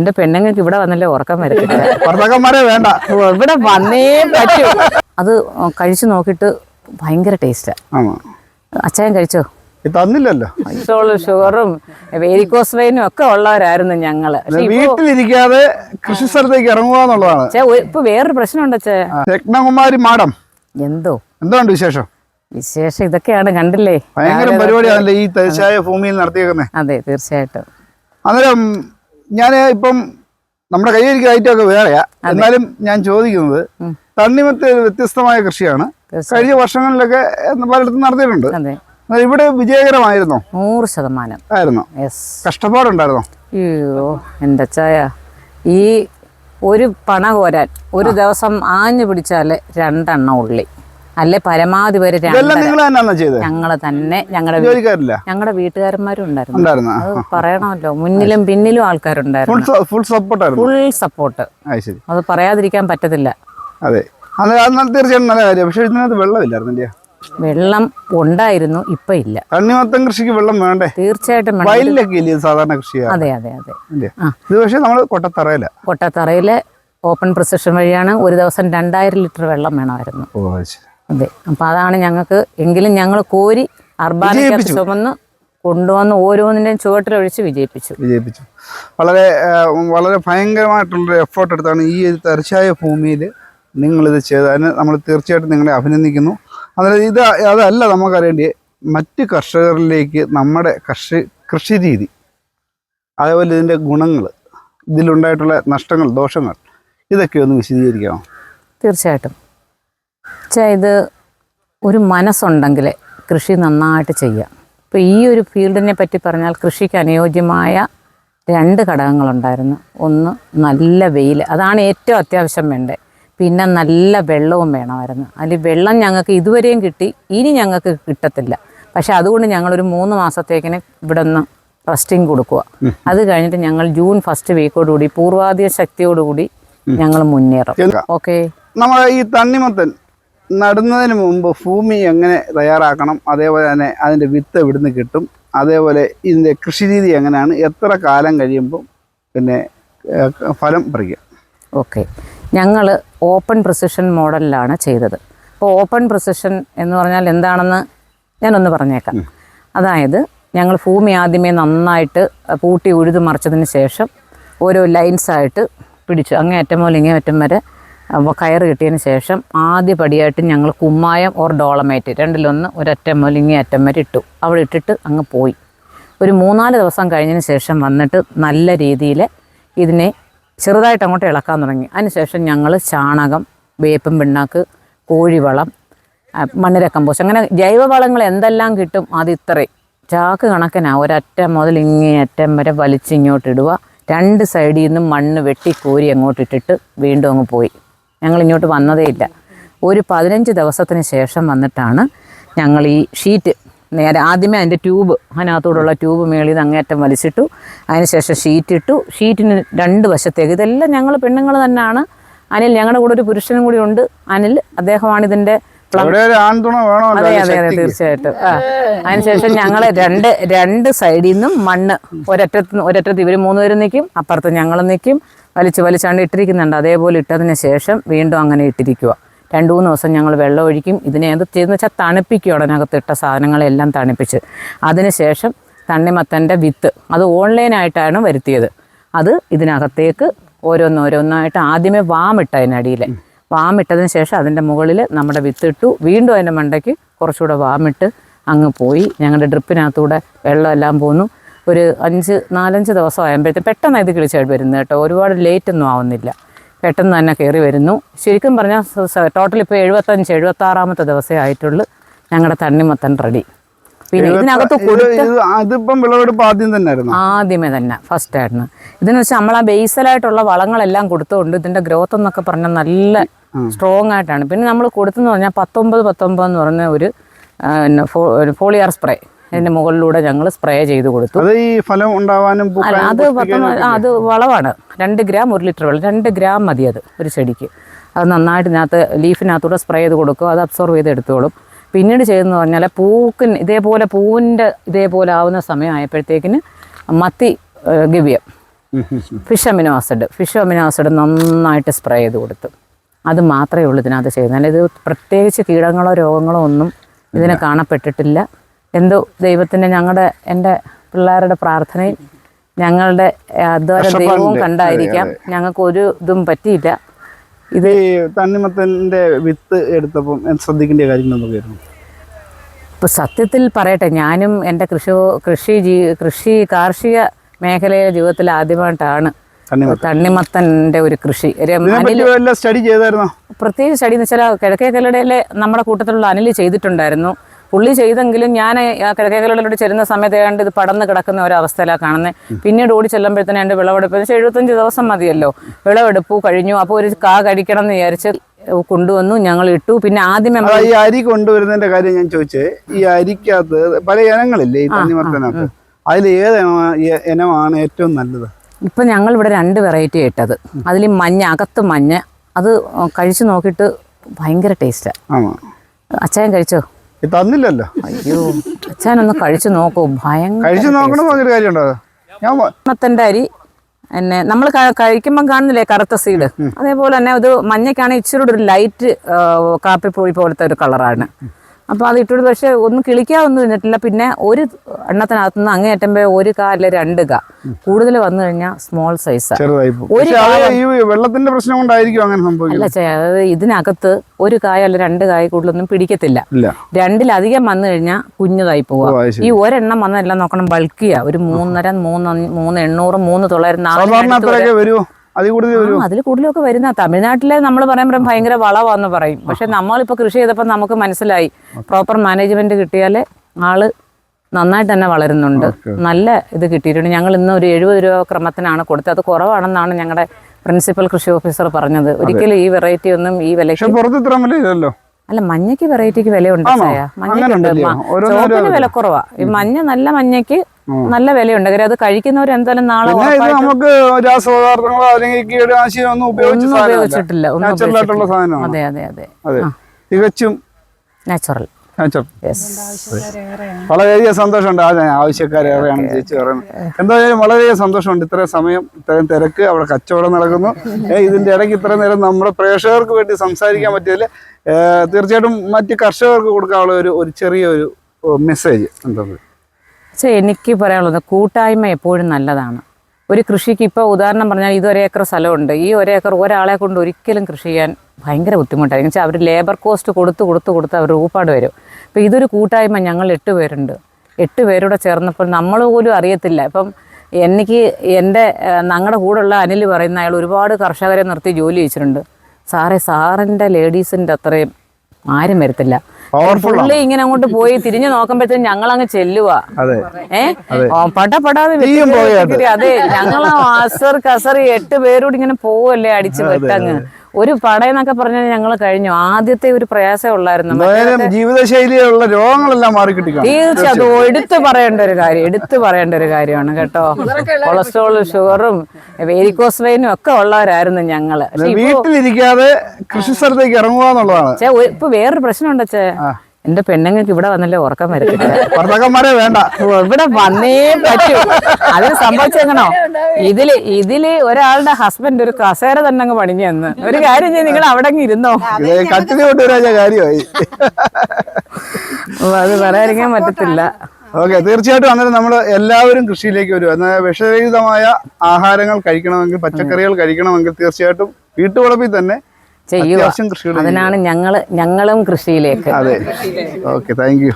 എന്റെ പെണ്ണുങ്ങൾക്ക് ഇവിടെ വന്നല്ലേ ഉറക്കം വരത്തില്ല. വേണ്ട. ഇവിടെ വന്നേ പറ്റൂ. അത് കഴിച്ചു നോക്കിയിട്ട് ഭയങ്കര ടേസ്റ്റാ. അച്ചായൻ കഴിച്ചോ? തന്നില്ലല്ലോ. കൊളസ്ട്രോളും ഷുഗറും വേരിക്കോസ് വെയിനും ഒക്കെ ഉള്ളവരായിരുന്നു ഞങ്ങൾ. വീട്ടിലിരിക്കാതെ കൃഷി സ്ഥലത്തേക്ക് ഇറങ്ങുക എന്നുള്ളതാണ്. ഇപ്പൊ വേറൊരു പ്രശ്നമുണ്ട് രത്നകുമാരി മാഡം. എന്തോ? എന്താണ് വിശേഷം? വിശേഷം ഇതൊക്കെയാണ് കണ്ടില്ലേ. ഭയങ്കര പരിപാടിയാണല്ലേ ഈ തരിശായ ഭൂമിയിൽ നടത്തിയേക്കുന്നത് അതെ തീർച്ചയായിട്ടും. അന്നേരം ഞാൻ ഇപ്പം നമ്മുടെ കയ്യിലേക്ക് ഐറ്റം ഒക്കെ വേറെയാ. എന്നാലും ഞാൻ ചോദിക്കുന്നത് തണ്ണിമത്ത് ഒരു വ്യത്യസ്തമായ കൃഷിയാണ്. കഴിഞ്ഞ വർഷങ്ങളിലൊക്കെ പലയിടത്തും നടത്തിയിട്ടുണ്ട് ഇവിടെ വിജയകരമായിരുന്നോ? നൂറ് ശതമാനം. ആയിരുന്നോ? കഷ്ടപ്പാടുണ്ടായിരുന്നോ? അയ്യോ എന്റെ ചായ ഈ ഒരു പണ കോരാൻ ഒരു ദിവസം ആഞ്ഞു പിടിച്ചാൽ രണ്ടെണ്ണം ഉള്ളി. അല്ലെ പരമാവധി പേര് ഞങ്ങൾ തന്നെ ഞങ്ങളുടെ ഞങ്ങളുടെ വീട്ടുകാരന്മാരും ഉണ്ടായിരുന്നു. അത് പറയണമല്ലോ. മുന്നിലും പിന്നിലും ആൾക്കാരുണ്ടായിരുന്നു. ഫുൾ സപ്പോർട്ട് സപ്പോർട്ടായിരുന്നു ഫുൾ സപ്പോർട്ട് അത് പറയാതിരിക്കാൻ പറ്റത്തില്ല. അതെ. നല്ല- കാര്യം. പക്ഷേ ഇതിനകത്ത് വെള്ളമില്ലായിരുന്നില്ല വെള്ളം ഉണ്ടായിരുന്നു ഇപ്പൊ ഇല്ല. തണ്ണിമത്തം കൃഷിക്ക് വെള്ളം വേണ്ടേ? തീർച്ചയായിട്ടും. വയലിലൊക്കെ സാധാരണ അതെ അതെ അതെ. ഇത് പക്ഷേ നമ്മൾ കൊട്ടത്തറയില. കൊട്ടത്തറയിലെ ഓപ്പൺ പ്രൊസഷൻ വഴിയാണ് ഒരു ദിവസം രണ്ടായിരം ലിറ്റർ വെള്ളം വേണമായിരുന്നു. ഓ ശരി. അതെ. അപ്പം അതാണ് ഞങ്ങൾക്ക് എങ്കിലും ഞങ്ങൾ കോരി അർബാനയ്ക്കകത്ത് ചുമന്ന് കൊണ്ടുവന്ന് ഓരോന്നിന്റെയും ചുവട്ടിലൊഴിച്ച് വിജയിപ്പിച്ചു. വിജയിപ്പിച്ചു. വളരെ വളരെ ഭയങ്കരമായിട്ടുള്ള എഫേർട്ട് എടുത്താണ് ഈ ഒരു തരിശായ ഭൂമിയിൽ നിങ്ങളിത് ചെയ്ത് അതിന് നമ്മൾ തീർച്ചയായിട്ടും നിങ്ങളെ അഭിനന്ദിക്കുന്നു. അതായത് ഇത് അതല്ല നമുക്കറിയേണ്ടത് മറ്റ് കർഷകരിലേക്ക് നമ്മുടെ കൃഷി കൃഷി രീതി അതേപോലെ ഇതിന്റെ ഗുണങ്ങൾ ഇതിലുണ്ടായിട്ടുള്ള നഷ്ടങ്ങൾ ദോഷങ്ങൾ ഇതൊക്കെ ഒന്ന് വിശദീകരിക്കാമോ? തീർച്ചയായിട്ടും. ചാ ഇത് ഒരു മനസ്സുണ്ടെങ്കിൽ കൃഷി നന്നായിട്ട് ചെയ്യാം. ഇപ്പോൾ ഈ ഒരു ഫീൽഡിനെ പറ്റി പറഞ്ഞാൽ കൃഷിക്ക് അനുയോജ്യമായ രണ്ട് ഘടകങ്ങളുണ്ടായിരുന്നു. ഒന്ന് നല്ല വെയിൽ. അതാണ് ഏറ്റവും അത്യാവശ്യം വേണ്ടത്. പിന്നെ നല്ല വെള്ളവും വേണമായിരുന്നു. അതിൽ വെള്ളം ഞങ്ങൾക്ക് ഇതുവരെയും കിട്ടി. ഇനി ഞങ്ങൾക്ക് കിട്ടത്തില്ല. പക്ഷെ അതുകൊണ്ട് ഞങ്ങളൊരു മൂന്ന് മാസത്തേക്കിന് ഇവിടെ നിന്ന് റെസ്റ്റിംഗ് കൊടുക്കുക. അത് കഴിഞ്ഞിട്ട് ഞങ്ങൾ ജൂൺ ഫസ്റ്റ് വീക്കോടുകൂടി പൂർവാധിക ശക്തിയോടുകൂടി ഞങ്ങൾ മുന്നേറും. ഓക്കെ. നമ്മുടെ ഈ തണ്ണിമത്തൻ നടുന്നതിന് മുമ്പ് ഭൂമി എങ്ങനെ തയ്യാറാക്കണം അതേപോലെ തന്നെ അതിന്റെ വിത്ത് എവിടുന്ന് കിട്ടും അതേപോലെ ഇതിന്റെ കൃഷി രീതി എങ്ങനെയാണ് എത്ര കാലം കഴിയുമ്പോൾ പിന്നെ ഫലം പറിക്കുക ഓക്കെ. ഞങ്ങൾ ഓപ്പൺ പ്രിസിഷൻ മോഡലിലാണ് ചെയ്തത്. അപ്പോൾ ഓപ്പൺ പ്രിസിഷൻ എന്ന് പറഞ്ഞാൽ എന്താണെന്ന് ഞാനൊന്ന് പറഞ്ഞേക്കാം. അതായത് ഞങ്ങൾ ഭൂമി ആദ്യമേ നന്നായിട്ട് പൂട്ടി ഉഴുതു മറിച്ചതിന് ശേഷം ഓരോ ലൈൻസായിട്ട് പിടിച്ചു. അങ്ങേ അറ്റം മുതൽ ഇങ്ങേ അറ്റം വരെ കയറ് കിട്ടിയതിന് ശേഷം ആദ്യ പടിയായിട്ട് ഞങ്ങൾ കുമ്മായം ഓർ ഡോളമേറ്റ് രണ്ടിലൊന്ന് ഒരറ്റം മുതൽ ഇങ്ങേ അറ്റം വരെ ഇട്ടു. അവിടെ ഇട്ടിട്ട് അങ്ങ് പോയി. ഒരു മൂന്നാൽ ദിവസം കഴിഞ്ഞതിന് ശേഷം വന്നിട്ട് നല്ല രീതിയിൽ ഇതിനെ ചെറുതായിട്ട് അങ്ങോട്ട് ഇളക്കാൻ തുടങ്ങി. അതിനുശേഷം ഞങ്ങൾ ചാണകം വേപ്പും പിണ്ണാക്ക് കോഴിവളം മണ്ണിര അങ്ങനെ ജൈവവളങ്ങൾ എന്തെല്ലാം കിട്ടും അത് ഇത്രയും ചാക്ക് കണക്കിനാ ഒരറ്റം മുതൽ ഇങ്ങേ അറ്റം വരെ വലിച്ചിങ്ങോട്ടിടുക രണ്ട് സൈഡിൽ നിന്നും മണ്ണ് വെട്ടി കോരി അങ്ങോട്ടിട്ടിട്ട് വീണ്ടും അങ്ങ് പോയി. ഞങ്ങൾ ഇങ്ങോട്ട് വന്നതേ ഇല്ല. ഒരു പതിനഞ്ച് ദിവസത്തിന് ശേഷം വന്നിട്ടാണ് ഞങ്ങൾ ഈ ഷീറ്റ് നേരെ ആദ്യമേ അതിന്റെ ട്യൂബ് അതിനകത്തോടുള്ള ട്യൂബ് മേളിൽ നിന്ന് അങ്ങേറ്റം വലിച്ചിട്ടു. അതിനുശേഷം ഷീറ്റ് ഇട്ടു. ഷീറ്റിന് രണ്ട് വശത്തേക്ക് ഇതെല്ലാം ഞങ്ങൾ പെണ്ണുങ്ങൾ തന്നെയാണ്. അനിൽ ഞങ്ങളുടെ കൂടെ ഒരു പുരുഷനും കൂടി ഉണ്ട്. അനിൽ അദ്ദേഹമാണ് ഇതിന്റെ തീർച്ചയായിട്ടും. അതിനുശേഷം ഞങ്ങൾ രണ്ട് രണ്ട് സൈഡിൽ നിന്നും മണ്ണ് ഒരറ്റത്ത് ഒരറ്റത്ത് ഇവർ മൂന്ന് പേരും നിൽക്കും അപ്പുറത്ത് ഞങ്ങൾ നിൽക്കും വലിച്ചു വലിച്ചാണ്ട് ഇട്ടിരിക്കുന്നുണ്ട്. അതേപോലെ ഇട്ടതിന് ശേഷം വീണ്ടും അങ്ങനെ ഇട്ടിരിക്കുക രണ്ട് മൂന്ന് ദിവസം ഞങ്ങൾ വെള്ളം ഒഴിക്കും. ഇതിനെ എന്ത് ചെയ്യുന്ന വെച്ചാൽ തണുപ്പിക്കുക അതിനകത്ത് ഇട്ട സാധനങ്ങളെല്ലാം തണുപ്പിച്ച്. അതിനുശേഷം തണ്ണിമത്തന്റെ വിത്ത് അത് ഓൺലൈനായിട്ടാണ് വരുത്തിയത്. അത് ഇതിനകത്തേക്ക് ഓരോന്നോരോന്നായിട്ട് ആദ്യമേ വാമിട്ട അതിനടിയിൽ വാമിട്ടതിന് ശേഷം അതിന്റെ മുകളിൽ നമ്മുടെ വിത്തിട്ടു വീണ്ടും അതിന്റെ മണ്ടയ്ക്ക് കുറച്ചുകൂടെ വാമിട്ട് അങ്ങ് പോയി. ഞങ്ങളുടെ ഡ്രിപ്പിനകത്തൂടെ വെള്ളമെല്ലാം പോന്നു. ഒരു അഞ്ച് നാലഞ്ച് ദിവസം ആയപ്പോഴത്തെ പെട്ടെന്ന് ഇത് കിളിച്ചായിട്ട് വരുന്നത് കേട്ടോ. ഒരുപാട് ലേറ്റ് ഒന്നും ആവുന്നില്ല. പെട്ടെന്ന് തന്നെ കയറി വരുന്നു. ശരിക്കും പറഞ്ഞാൽ ടോട്ടൽ ഇപ്പോൾ എഴുപത്തഞ്ച് എഴുപത്താറാമത്തെ ദിവസമേ ആയിട്ടുള്ളൂ ഞങ്ങളുടെ തണ്ണിമത്തൻ റെഡി. പിന്നെ ഇതിനകത്ത് ഇത് അതിപ്പം വിളവെടുപ്പ് ആദ്യം തന്നെ ആദ്യമേ തന്നെ ഫസ്റ്റ് ആയിരുന്നു. ഇതെന്ന് വെച്ചാൽ നമ്മൾ ആ ബേസലായിട്ടുള്ള വളങ്ങളെല്ലാം കൊടുത്തുകൊണ്ട് ഇതിന്റെ ഗ്രോത്ത് എന്നൊക്കെ പറഞ്ഞാൽ നല്ല സ്ട്രോങ് ആയിട്ടാണ്. പിന്നെ നമ്മൾ കൊടുത്തെന്ന് പറഞ്ഞാൽ പത്തൊമ്പത് പത്തൊമ്പത് എന്ന് പറഞ്ഞ ഒരു ഫോളിയാർ സ്പ്രേ അതിന്റെ മുകളിലൂടെ ഞങ്ങൾ സ്പ്രേ ചെയ്ത് കൊടുത്തു. അത് ഈ ഫലം ഉണ്ടാവാനും അത് അത് വളമാണ് രണ്ട് ഗ്രാം ഒരു ലിറ്റർ വെള്ളം. രണ്ട് ഗ്രാം മതി അത് ഒരു ചെടിക്ക്. അത് നന്നായിട്ട് ഇതിനകത്ത് ലീഫിനകത്തൂടെ സ്പ്രേ ചെയ്ത് കൊടുക്കും. അത് അബ്സോർവ് ചെയ്ത് എടുത്തോളും. പിന്നീട് ചെയ്തെന്ന് പറഞ്ഞാൽ പൂക്കിന് ഇതേപോലെ പൂവിന്റെ ഇതേപോലെ ആവുന്ന സമയം ആയപ്പോഴത്തേക്കിന് മത്തി ഗവ്യം. Fish amino acid fish amino acid നന്നായിട്ട് സ്പ്രേ ചെയ്ത് കൊടുത്തു. അത് മാത്രമേ ഉള്ളൂ ഇതിനകത്ത് ചെയ്യുന്നത്. അല്ലാതെ ഇത് പ്രത്യേകിച്ച് കീടങ്ങളോ രോഗങ്ങളോ ഒന്നും ഇതിനെ കാണപ്പെട്ടിട്ടില്ല. എന്തോ ദൈവത്തിന്റെ ഞങ്ങളുടെ എന്റെ പിള്ളേരുടെ പ്രാർത്ഥനയും ഞങ്ങളുടെ അധ്വാന ദൈവവും കണ്ടായിരിക്കാം. ഞങ്ങൾക്ക് ഒരു ഇതും പറ്റിയില്ല. ഇത് ഈ തണ്ണിമത്തന്റെ വിത്ത് എടുത്തപ്പം ശ്രദ്ധിക്കേണ്ട എന്തൊക്കെയായിരുന്നു? ഇപ്പോൾ സത്യത്തിൽ പറയട്ടെ ഞാനും എന്റെ കൃഷി കൃഷി ജീ കൃഷി കാർഷിക മേഖലയിലെ ജീവിതത്തിൽ ആദ്യമായിട്ടാണ് തണ്ണിമത്തന്റെ ഒരു കൃഷി. സ്റ്റഡി ചെയ്തായിരുന്നോ? പ്രത്യേകിച്ച് സ്റ്റഡി എന്ന് വെച്ചാൽ കിഴക്കേ കല്ലടയിലെ നമ്മുടെ കൂട്ടത്തിലുള്ള അനിൽ ചെയ്തിട്ടുണ്ടായിരുന്നു. പുള്ളി ചെയ്തെങ്കിലും ഞാൻ ആ കിഴക്കേ കല്ലടയിലോട്ട് ചെല്ലുന്ന സമയത്ത് ഏതാണ്ട് ഇത് പടന്ന് കിടക്കുന്ന ഒരവസ്ഥയിലാണ് കാണുന്നത് പിന്നീട് ഓടി ചെല്ലുമ്പോഴത്തേനും എന്റെ വിളവെടുപ്പ്. എന്ന് വെച്ചാൽ എഴുപത്തഞ്ച് ദിവസം മതിയല്ലോ. വിളവെടുപ്പ് കഴിഞ്ഞു. അപ്പോൾ ഒരു കാ കഴിക്കണം എന്ന് വിചാരിച്ച് കൊണ്ടുവന്നു. ഞങ്ങൾ ഇട്ടു. പിന്നെ ആദ്യമേ ഈ അരി കൊണ്ടുവരുന്നതിന്റെ കാര്യം ഞാൻ ചോദിച്ചേ. ഈ അരിക്കകത്ത് പല ഇനങ്ങളില്ലേ ഈ തണ്ണിമത്തനകത്ത്? അതിൽ ഏത് ഇനമാ- ഇനമാണ് ഏറ്റവും നല്ലത്? ഇപ്പം ഞങ്ങൾ ഇവിടെ രണ്ട് വെറൈറ്റി ഇട്ടത്. അതിൽ മഞ്ഞ അകത്ത് മഞ്ഞ അത് കഴിച്ചു നോക്കിയിട്ട് ഭയങ്കര ടേസ്റ്റാണ് അച്ചായൻ കഴിച്ചോ? തന്നില്ലല്ലോ. അയ്യോ അച്ഛൻ ഒന്ന് കഴിച്ചു നോക്കൂ. ഭയങ്കര കഴിച്ചു നോക്കണം പറഞ്ഞൊരു കാര്യമുണ്ടോ? ഞാൻ മത്തന്റെ അരി എന്നെ നമ്മൾ കഴിക്കുമ്പോൾ കാണുന്നില്ലേ കറുത്ത സീഡ് അതേപോലെ തന്നെ ഇത് മഞ്ഞയ്ക്കാണ് ഇച്ചിരി ഒരു ലൈറ്റ് കാപ്പിപ്പൊടി പോലത്തെ ഒരു കളറാണ് അപ്പോൾ അത് ഇട്ടിട്ട് പക്ഷേ ഒന്നും കിളിക്കാതൊന്നും നിന്നിട്ടില്ല. പിന്നെ ഒരു എണ്ണത്തിനകത്തുനിന്ന് അങ്ങേ പോയി ഒരു കാ അല്ലെ രണ്ട് കാ. കൂടുതൽ വന്നു കഴിഞ്ഞാൽ സ്മോൾ സൈസ് വെള്ളത്തിന്റെ പ്രശ്നം കൊണ്ടായിരിക്കും അങ്ങനെ സംഭവിക്കുന്നത്. അല്ല അതായത് ഇതിനകത്ത് ഒരു കായ അല്ല രണ്ട് കായ കൂടുതലൊന്നും പിടിക്കത്തില്ല. രണ്ടിലധികം വന്നു കഴിഞ്ഞാൽ കുഞ്ഞതായി പോവാ. ഈ ഒരെണ്ണം വന്നതെല്ലാം നോക്കണം ബൾക്കിയാ ഒരു മൂന്നര മൂന്ന് മൂന്ന് എണ്ണൂറ് മൂന്ന് തൊള്ളായിരം നാല് അതിൽ കൂടുതലൊക്കെ വരുന്ന തമിഴ്നാട്ടിലെ നമ്മൾ പറയുമ്പോൾ ഭയങ്കര വളവാന്ന് പറയും. പക്ഷെ നമ്മളിപ്പോൾ കൃഷി ചെയ്തപ്പോൾ നമുക്ക് മനസ്സിലായി. പ്രോപ്പർ മാനേജ്മെന്റ് കിട്ടിയാലേ ആൾ നന്നായിട്ട് തന്നെ വളരുന്നുണ്ട്. നല്ല ഇത് കിട്ടിയിട്ടുണ്ട്. ഞങ്ങൾ ഇന്ന് ഒരു എഴുപത് രൂപ ക്രമത്തിനാണ് കൊടുത്തത്. അത് കുറവാണെന്നാണ് ഞങ്ങളുടെ പ്രിൻസിപ്പൽ കൃഷി ഓഫീസർ പറഞ്ഞത്. ഒരിക്കലും ഈ വെറൈറ്റി ഒന്നും ഈ വില പുറത്ത് ഇത്ര അല്ല മഞ്ഞയ്ക്ക് വെറൈറ്റിക്ക് വിലയുണ്ട് ഉണ്ട്. മഞ്ഞക്കുണ്ട് വില കുറവാ. ഈ മഞ്ഞ നല്ല മഞ്ഞയ്ക്ക് നല്ല വിലയുണ്ട്. കാര്യം അത് കഴിക്കുന്നവർ എന്തായാലും നാളെ നമുക്ക് രാസപദാർത്ഥങ്ങളോ അല്ലെങ്കിൽ ഒന്നും. ഉപയോഗിച്ചിട്ടില്ല. അതെ അതെ അതെ. തികച്ചും നാച്ചുറൽ വളരെയധികം സന്തോഷമുണ്ട് ആ ആവശ്യക്കാരേറെയാണ് ചേച്ചി പറയുന്നത്. എന്തായാലും വളരെയധികം സന്തോഷമുണ്ട്. ഇത്രയും സമയം ഇത്രയും തിരക്ക് അവിടെ കച്ചവടം നടക്കുന്നു. ഇതിന്റെ ഇടയ്ക്ക് ഇത്രയും നേരം നമ്മുടെ പ്രേക്ഷകർക്ക് വേണ്ടി സംസാരിക്കാൻ പറ്റിയതിൽ തീർച്ചയായിട്ടും മറ്റ് കർഷകർക്ക് കൊടുക്കാനുള്ള ഒരു ഒരു ചെറിയൊരു മെസ്സേജ് എന്താ പക്ഷേ എനിക്ക് പറയാനുള്ളത് കൂട്ടായ്മ എപ്പോഴും നല്ലതാണ്. ഒരു കൃഷിക്ക് ഇപ്പോൾ ഉദാഹരണം പറഞ്ഞാൽ ഇത് ഒരേക്കർ സ്ഥലമുണ്ട്. ഈ ഒരേക്കർ ഒരാളെ കൊണ്ട് ഒരിക്കലും കൃഷി ചെയ്യാൻ ഭയങ്കര ബുദ്ധിമുട്ടായിരിക്കും. വെച്ചാൽ അവർ ലേബർ കോസ്റ്റ് കൊടുത്ത് കൊടുത്ത് കൊടുത്ത് അവർ ഊപ്പാട് വരും. അപ്പോൾ ഇതൊരു കൂട്ടായ്മ ഞങ്ങൾ എട്ട് പേരുണ്ട്. എട്ട് പേരൂടെ ചേർന്നപ്പോൾ നമ്മൾ പോലും അറിയത്തില്ല. ഇപ്പം എനിക്ക് എന്റെ ഞങ്ങളുടെ കൂടെയുള്ള അനിൽ പറയുന്ന അയാൾ ഒരുപാട് കർഷകരെ നിർത്തി ജോലി ചെയ്യിച്ചിട്ടുണ്ട് സാറേ സാറിന്റെ ലേഡീസിന്റെ അത്രയും ആരും വരത്തില്ല. പുള്ളി ഇങ്ങനെ അങ്ങോട്ട് പോയി തിരിഞ്ഞു നോക്കുമ്പോഴത്തേക്കും ഞങ്ങൾ അങ്ങ് ചെല്ലുക അതെ. പട പടാതെ. അതെ. ഞങ്ങൾ അസർ കസറി എട്ട് പേരോട് ഇങ്ങനെ പോവല്ലേ അടിച്ച് വെട്ടങ്ങ് ഒരു പടയെന്നൊക്കെ പറഞ്ഞാൽ ഞങ്ങൾ കഴിഞ്ഞു ആദ്യത്തെ ഒരു പ്രയാസം ഉള്ളായിരുന്നു. ജീവിതശൈലിയുള്ള രോഗങ്ങളെല്ലാം തീർച്ചയായും തീർച്ചയായിട്ടും എടുത്തു പറയേണ്ട ഒരു കാര്യം എടുത്തു പറയേണ്ട ഒരു കാര്യമാണ് കേട്ടോ. കൊളസ്ട്രോൾ ഷുഗറും വേരിക്കോസ് വെയിനും ഒക്കെ ഉള്ളവരായിരുന്നു ഞങ്ങൾ. വീട്ടിലിരിക്കാതെ കൃഷി സ്ഥലത്തേക്ക് ഇറങ്ങുക എന്നുള്ളതാണ് ഇപ്പൊ വേറൊരു പ്രശ്നം ചേ എന്റെ പെണ്ണുങ്ങൾക്ക് ഇവിടെ വന്നല്ലേ ഉറക്കം വരത്തില്ല. ഭർത്താക്കന്മാരെ വേണ്ട. ഓ, ഇവിടെ വന്നേ പറ്റൂ. അതിന് സംഭവിച്ചെങ്ങണോ ഇതിൽ ഇതിൽ ഒരാളുടെ ഹസ്ബൻഡ് ഒരു കസേര തന്നെ അങ്ങ് പണിഞ്ഞു തന്ന് ഒരു കാര്യം ചെയ്ത് നിങ്ങൾ അവിടെ അങ്ങ് ഇരുന്നോ? കട്ടിന് കാര്യമായി. അത് പറയാതിരിക്കാൻ പറ്റത്തില്ല. ഓക്കെ തീർച്ചയായിട്ടും അന്നേരം നമ്മൾ എല്ലാവരും കൃഷിയിലേക്ക് വരും. എന്നാൽ വിഷരഹിതമായ ആഹാരങ്ങൾ കഴിക്കണമെങ്കിൽ പച്ചക്കറികൾ കഴിക്കണമെങ്കിൽ തീർച്ചയായിട്ടും വീട്ടുവളപ്പിൽ തന്നെ ചെയ്യുക. അതിനാണ് ഞങ്ങൾ ഞങ്ങളും കൃഷിയിലേക്ക്. അതെ. Okay thank you.